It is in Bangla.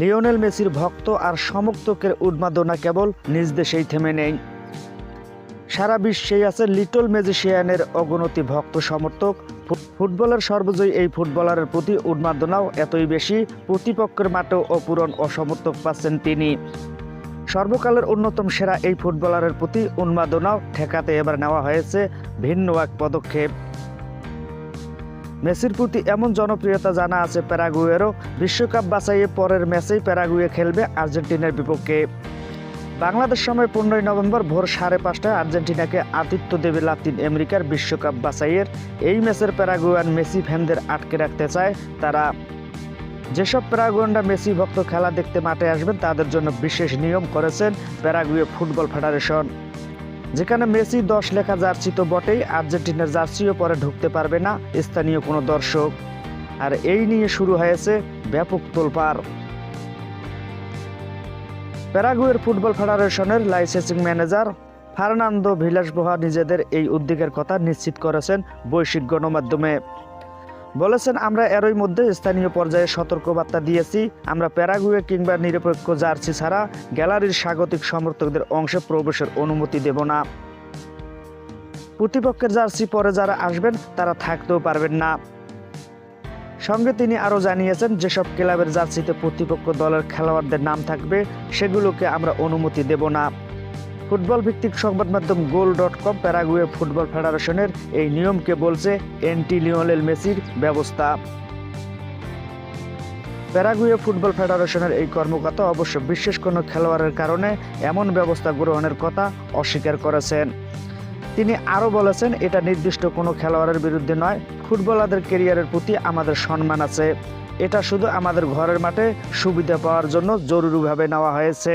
লিওনেল মেসির ভক্ত আর সমর্থকের উন্মাদনা কেবল নিজ দেশেই থেমে নেই। সারা বিশ্বেই আছে লিটল ম্যাজিশিয়ানের অগণতি ভক্ত সমর্থক। ফুটবলের সর্বজয়ী এই ফুটবলারের প্রতি উন্মাদনাও এতই বেশি, প্রতিপক্ষের মাঠেও অপূরণ অসমর্থক পাচ্ছেন তিনি। সর্বকালের অন্যতম সেরা এই ফুটবলারের প্রতি উন্মাদনাও ঠেকাতে এবার নেওয়া হয়েছে ভিন্ন এক পদক্ষেপ। মেসির প্রতি এমন জনপ্রিয়তা জানা আছে প্যারাগুয়েরও। বিশ্বকাপ বাছাইয়ে পরের ম্যাচেই প্যারাগুয়ে খেলবে আর্জেন্টিনার বিপক্ষে। বাংলাদেশ সময় পনেরোই নভেম্বর ভোর সাড়ে পাঁচটায় আর্জেন্টিনাকে আতিথ্য দেবে লাতিন আমেরিকার বিশ্বকাপ বাছাইয়ের। এই ম্যাচের প্যারাগুয়ান মেসি ফ্যানদের আটকে রাখতে চায় তারা। যেসব প্যারাগুয়ানরা মেসি ভক্ত খেলা দেখতে মাঠে আসবেন, তাদের জন্য বিশেষ নিয়ম করেছেন প্যারাগুয়ে ফুটবল ফেডারেশন। যেখানে মেসি দশ লেখা জার্সি তো বটেই, আর্জেন্টিনার জার্সিও পরে ঢুকতে পারবে না স্থানীয় কোনো দর্শক। আর এই নিয়ে শুরু হয়েছে ব্যাপক তোলপাড়। প্যারাগুয়ের ফুটবল ফেডারেশনের লাইসেন্সিং ম্যানেজার ফার্নান্দো ভিলাসবোহা নিজেদের এই উদ্যোগের কথা নিশ্চিত করেছেন বৈশ্বিক গণমাধ্যমে। বলেছেন, আমরা এরই মধ্যে স্থানীয় পর্যায়ে সতর্কবার্তা দিয়েছি। আমরা প্যারাগুয়ে কিংবা নিরপেক্ষ জার্সি ছাড়া গ্যালারির স্বাগতিক সমর্থকদের অংশে প্রবেশের অনুমতি দেব না। প্রতিপক্ষের জার্সি পরে যারা আসবেন, তারা থাকতেও পারবেন না। সঙ্গে তিনি আরও জানিয়েছেন, যেসব ক্লাবের জার্সিতে প্রতিপক্ষ দলের খেলোয়াড়দের নাম থাকবে, সেগুলোকে আমরা অনুমতি দেব না। ফুটবল ভিত্তিক সংবাদ মাধ্যম goal dot com Paraguay football ফেডারেশনের এই নিয়মকে বলছে এন্টি লিওনেল মেসির ব্যবস্থা। প্যারাগুয়ে ফুটবল ফেডারেশনের এই কর্মকর্তা অবশ্য বিশেষ কোনো খেলোয়াড়ের কারণে এমন ব্যবস্থা গ্রহণের কথা অস্বীকার করেছেন। তিনি আরও বলেছেন, এটা নির্দিষ্ট কোনো খেলোয়াড়ের বিরুদ্ধে নয়, ফুটবলারদের কেরিয়ারের প্রতি আমাদের সম্মান আছে। এটা শুধু আমাদের ঘরের মাঠে সুবিধা পাওয়ার জন্য জরুরিভাবে নেওয়া হয়েছে।